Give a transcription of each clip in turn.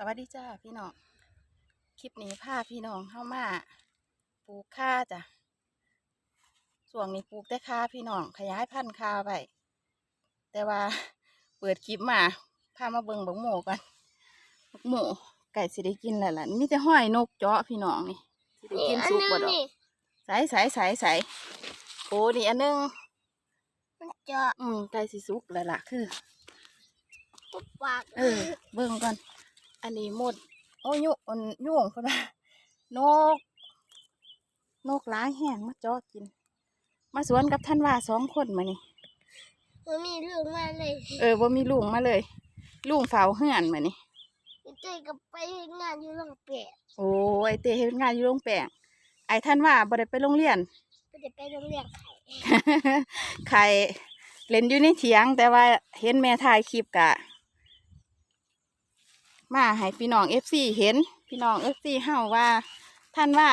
สวัสดีจ้าพี่น้อง คลิปนี้พาพี่น้องเข้ามาปลูกข้าจ้ะส่วงนี้ปลูกแต่ข้าพี่น้องขยายพันธุ์ข้าไปแต่ว่าเปิดคลิปมาพามาเบิ่งบักหมูก่อนบักหมูไก่สิได้กินแล้วล่ะมีแต่ห้อยนกเจาะพี่น้องนี่สิได้กินสุกบ่ดอกใสใสใสใสโอ้นี่อันหนึงมันเจาะอืมไก่สิสุกแล้วล่ะคือปุ๊บปากเออเบิ่งก่อน อันนี้หมด โอ้ยยุอันยุ่งพุ่นว่านก นกหล้ายแห้งมาเจาะกิน มาสวนกับท่านว่าสองคนมานี่มันมีเรื่องมาเลยเออว่ามีลุงมาเลย ลุงเฝ้าเฮือนมานี่เจ๊กับไปงานอยู่โรงเปียโอ้ไอเต้เฮ็ดงานอยู่โรงแป้งไอท่านว่าบ่ได้ไปโรงเรียนก็จะไปโรงเรียนไข่ใครเล่นอยู่ในเถียงแต่ว่าเห็นแม่ถ่ายคลิปกะ มาให้พี่น้องเอฟซีเห็น พี่น้องเอฟซีเฮาว่า ท่านว่า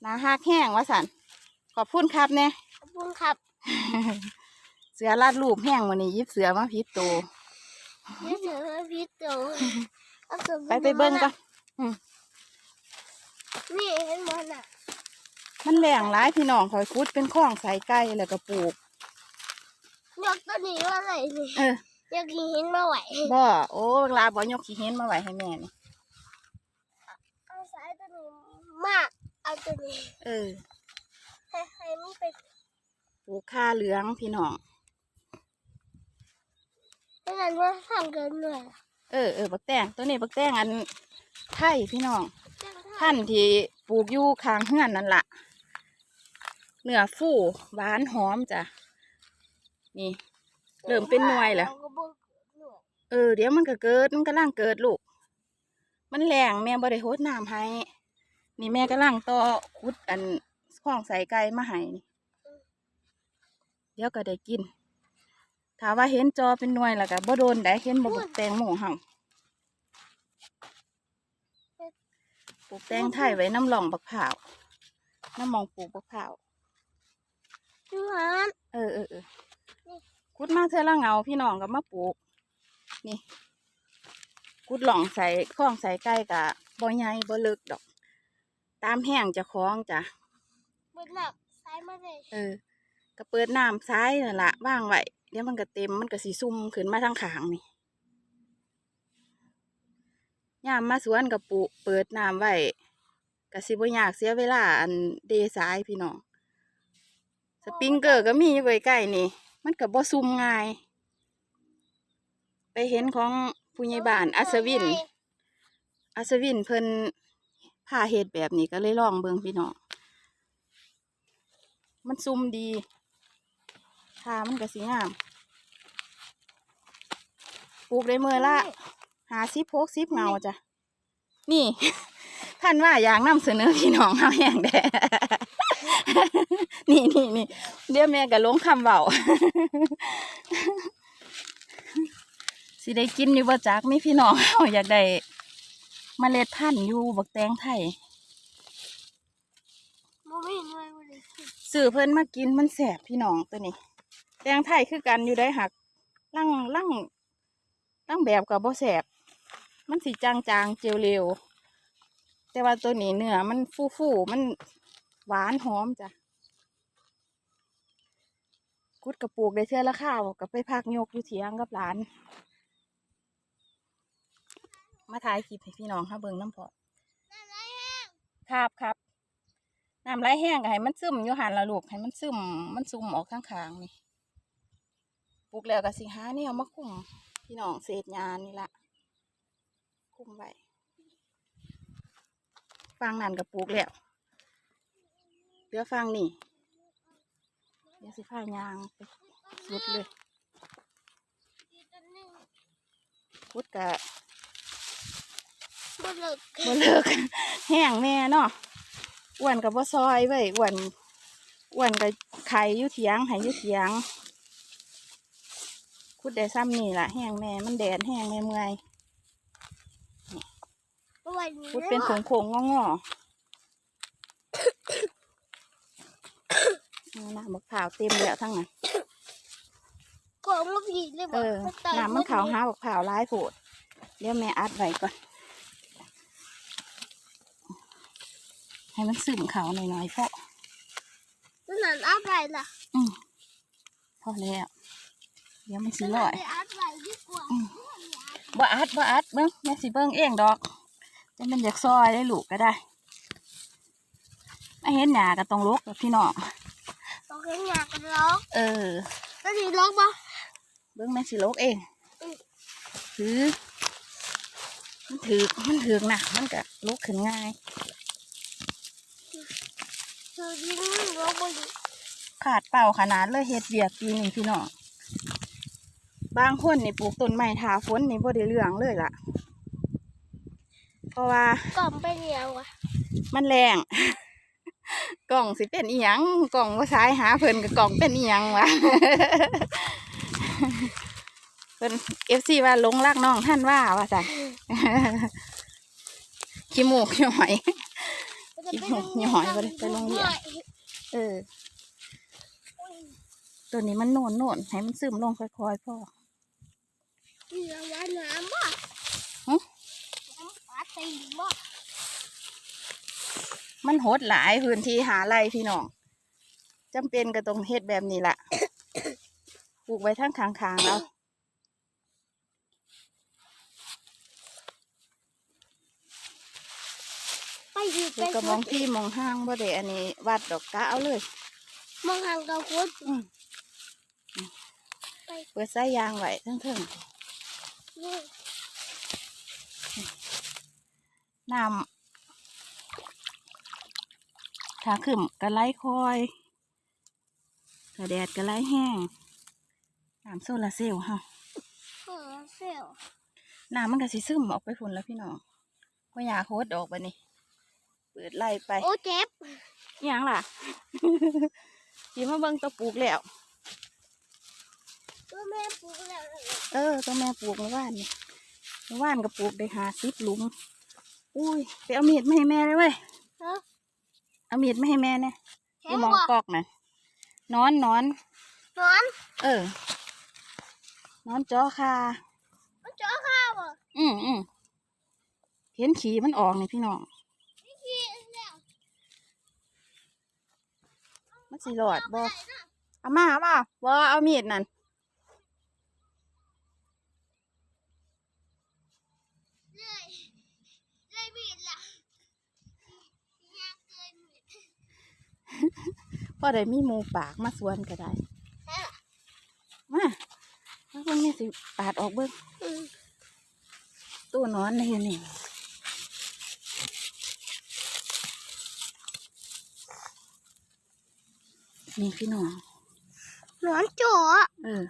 หนาฮักแห้งว่าสันขอบคุณครับเนี่ยขอบคุณครับ เสือลาดรูปแห้งวันนี้ยิบเสือมาพิษโตนี่เสือมาพิษโตเอาสือไปไปเบิ้งก่อนนี่เห็นมันอะ มันแหลงร้ายพี่น้องคอยคุดเป็นข้องใส่ไก่แล้วก็ปลูกยกตัวนี้ว่าอะไรนี่เออ ยกหินมาไหวบ่โอ้เวลาบ่ยกขี้เห็นมาไว้ให้แม่นี่เอาสายตัวนี้มากเอาตัวนี้เออให้ให้มันไปปลูกข้าเหลืองพี่น้องไม่งั้นว่าทำเกินหน่อยเออเออบักแตงตัวนี้บักแตงอันไทยพี่น้องจังท่าท่านที่ปลูกอยู่ข้างเฮือนนั่นละเนื้อฟูหวานหอมจ้ะนี่ เริ่มเป็นหน่วยแล้วราก็บ่หน่วยเออเดี๋ยวมันก็เกิดมันกำลังเกิดลูก มันแรงแม่บ่ได้โหดน้ำให้ นี่แม่กำลังต่อขุดอันข้องใส่ไก่มาให้นี่เดี๋ยวก็ได้กินถามว่าเห็นจอเป็นหน่วยแล้วก็บ่โดนได้เห็นบ่บักแตงหมูเห่าปลูกแตงไทยไว้น้ำหล่องบักเผาวน้ำหมองปลูกบักเผาวดูหันเออเออเออ ขุดมาเท่าละเงาพี่น้องก็มาปลูก นี่ขุดหล่องใส่ข้องใส่ไก่กะบ่ใหญ่บ่ลึกดอก ตามแห้งเจะคล้าของจ้ะเบิดหนักสายมาเลยเออก็เปิดน้ำซ้ายนั่นละว่างไว้เดี๋ยวมันก็เต็มมันก็สีซุ่มขึ้นมาทางขางนี่ยามมาสวนกับปุเปิดน้ำไว้ก็สิบ่ยากเสียเวลาอันเดซ้ายพี่น้องสปริงเกอร์ก็มีอยู่ใกล้ๆนี่ มันก็บ่ซุ่มง่าย ไปเห็นของผู้ใหญ่บ้านอัศวิน อัศวินเพิ่นพาเฮ็ดแบบนี้ก็เลยลองเบิ่งพี่น้องมันซุ่มดีทามันก็สีงามปลูกได้เมื่อละหาซิพกซิบเงาจ้ะ นี่ ท่านว่าอยากนำเสนอพี่น้องเฮาแห่งแด นี่นี่นี่เดี๋ยวแม่ก็ลงคำเบาสิได้กินอยู่บ่จักมีพี่น้องเฮาอยากได้เมล็ดพันธุ์อยู่บักแตงไทยมันไม่หน่วยมันเลยสื่อเพิ่นมากินมันแสบพี่น้องตัวนี้ แตงไทยคือกันอยู่ได้หักลั่งลั่งลั่งแบบกับบ่แสบ มันสีจางจางๆเจียวเร็ว แต่ว่าตัวนี้เนื้อมันฟูฟูๆมัน หวานหอมจ้ะกุดกระปูกได้เท่าละข้าวกับไปพักโยกอยู่เถียงกับหลาน มาถ่ายคลิปให้พี่น้องค่ะเบิ่งน้ำพอครับครับน้ำไหลแห้งก็ให้มันซึมอยู่หันละลูกให้มันซึมมันซุ่มออกข้างๆนี่ปลูกแล้วก็สิหาเนี่ยมาคุมพี่น้องเศษยานี่ละคุ้มไว้ฟังนั่นก็ปลูกแล้ว เหลือฟังนี่ เดี๋ยวสิพายางไปสุดเลยพุดกะมันเลิกบ่เลิก แห้งแม่เนาะอ้วนกับบ่ซอยไว้ยอ้วนอ้วนกับไข่อยู่เถียงให้อยู่เถียงคุดได้ซ้ำนี่ล่ะแห้งแม่มันแดดแห้งแม่เมื่อยวันนี้คุดเป็นโค้งๆงอๆ นี่นะมะขาวเต็มแล้วทั้งนั้นกลัวมาผีเลยบเออน้ำมะขาวห้าบักขาวร้ายโผดเดี๋ยวแม่อัดไว้ก่อน ให้มันซึมขาวหน่อยๆเพราะนั่นอัดไว้ล่ะอืมพอแล้วเดี๋ยวมันสิลอยอัดไว้าบ่อัดบ่อัดเบิ้งแม่สิเบิ้งเองดอกจะเมันอยากซอยได้ลูกก็ได้ไม่เห็นหนาก็ต้องลุกพี่น้อง ต้องหยากันร้องเออตัวนี้ร้องปะเบิ่งแม่สิลกเองอืมถือมันถือมันถือหนักมันก็ลกขึ้นง่ายคือดิ้นร้องบนขาดเป่าขนาดเลยเฮ็ดเวียกปีนี้พี่น้องบางคนนี่ปลูกต้นไม้ทาฝนนี่บ่ได้เรื่องเลยล่ะ เพราะว่ากล่อมไปเหนียวอะ มันแรง กล่องสิเป็นอีหยังกล่องว่าซ้ายหาเพิ่นกับกล่องเป็นอีหยังวะเพิ่นเอฟซีว่าลงรักน้องท่านว่าว่าจ้ะขี้มูกขี้หอยขี้หกขี้หอยได้ไปโรงเรียนเออ ตัวนี้มันโน่นโน่นให้มันซึมลงค่อยๆพ่อ นี่เราว่ายน้ำบ่ หึ น้ำปลาตีบ่ มันโหดหลายพื้นที่หาไรพี่น้องจำเป็นก็ต้องเฮ็ดแบบนี้ล่ะปลูกไว้ทั้งคางๆแล้วไปอยู่คืไปอกระมองที่มองห้างบ่ได้อันนี้วัดดอกกะเอาเลย มองห่างกับคุดอืมเปิดสายยางไว้ทั้งเทิงนี่น้ำ ถ้าขึ้นก็ไหลคอยถ้าแดดก็ไหลแห้งน้ำโซลาร์เซลล์เฮาเออเซลล์น้ำมันก็สิซึมออกไปพุ่นแล้วพี่น้องว่าอยากโคตรออกไปนี่เปิดไล่ไป โอ้เจ็บอิหยังล่ะสิมาเบิ่งตัวปลูกแล้วตัวแม่ปลูกแล้วนะเออตัวแม่ปลูกเมื่อวานนี่เมื่อวานก็ปลูกได้หาสิบหลุม อุ้ยไปเอามีดมาให้แม่เลยเว้ยฮะ เอามีดมาให้แม่เนี่ยเห็ไอ้นมองบ่กอกน่ะนอนนอนนอน เออ นอนจอคามันเจาะข้าวบ่อืมอืมเห็นขี่มันออกนี่พี่น้องนี่ขี้แล้วมันสิหลอดบ่เอามาเอามาบ่เอามีดนั่น เลยเลยบีดละยากเกินบีด พอได้มีหมูปากมาสวนก็ได้ฮะมาแล้วพวกนี้สิปาดออกเบิ่งอืมตัวนอนนี่นี่นี่พี่น้องนอนโจ๋อะเออ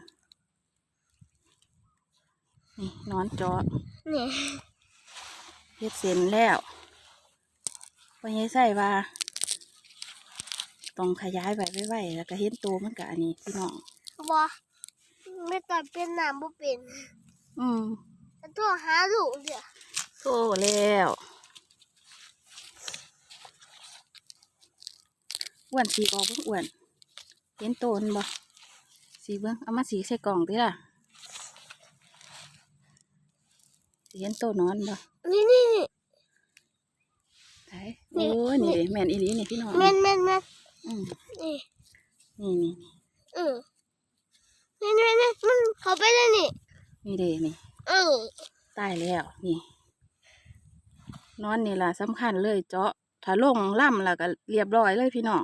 นี่นอนจอนี่เฮ็ดเสร็จแล้วพอใหญ่ใส่ว่า ต้องขยายไปไว้ๆแล้วก็เห็นตัวมันกับอันนี้พี่น้องบ่ไม่ตอนเป็นน้ำบ่เป็นอืมแต่ตัวหาลูกเดียวโซ่แล้วอ้วนสีออกเบิ่งอ้วน เห็นโตนบ่สีเบิ่งเอามาสีใส่กล่องดิล่ะสีเห็นโตนอนบ่นี่นี่นี่ไหนนี่โอ้ยนี่เด้แม่นอีหลีนี่พี่น้องแม่นแม่นแม่น อืมนี่ Ừ. นี่นี่เออนี่นี่นี่มันเขาไปได้นี่นี่เด้นี่เออตายแล้วนี่ นอนนี่ล่ะสำคัญเลยเจาะถ้าลงล่ำแล้วก็เรียบร้อยเลยพี่น้อง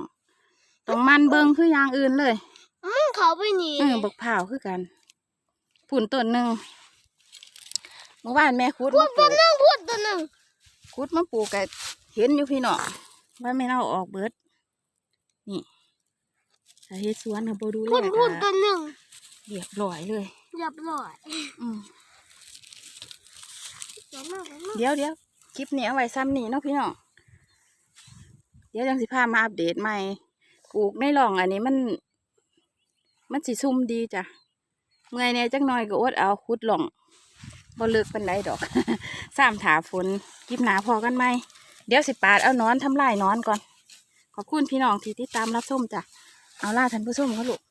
ต้องมันเบิงคืออย่างอื่นเลยมันเขาไปนี่เออบักพร้าวคือกันผุ่นต้นหนึ่งเมื่อวานแม่คุดพูมาดปตัลูวกหนึงพูดตัวหนึงคุดมาปลูกก็เห็นอยู่พี่น้องว่าไม่เอาออกเบิด นี่ถ้าเฮ็ดสวนก็บ่ดูแลพูดพูดก็ตัวหนึงเรียบร้อยเลยเรียบร้อยอืมเดี๋ยวมาเดี๋ยวมาเดี๋ยวเดี๋ยวคลิปนี้เอาไว้ซ้ำนี่เนาะพี่น้องเดี๋ยวจังสิพามาอัปเดตใหม่ปลูกในร่องอันนี้มัน มันสิซุ่มดีจ้ะเมื่อยเนี่ยจักหน่อยก็อดเอาคุดหล่องบ่เลิกเป็นไรดอกสามถาฝนคลิปหนาพอกันไหมเดี๋ยวสิปาดเอานอนทำลายนอนก่อน ขอบคุณพี่น้องที่ติดตามรับชมจ้ะเอาล่าท่านผู้ชมเขาลูก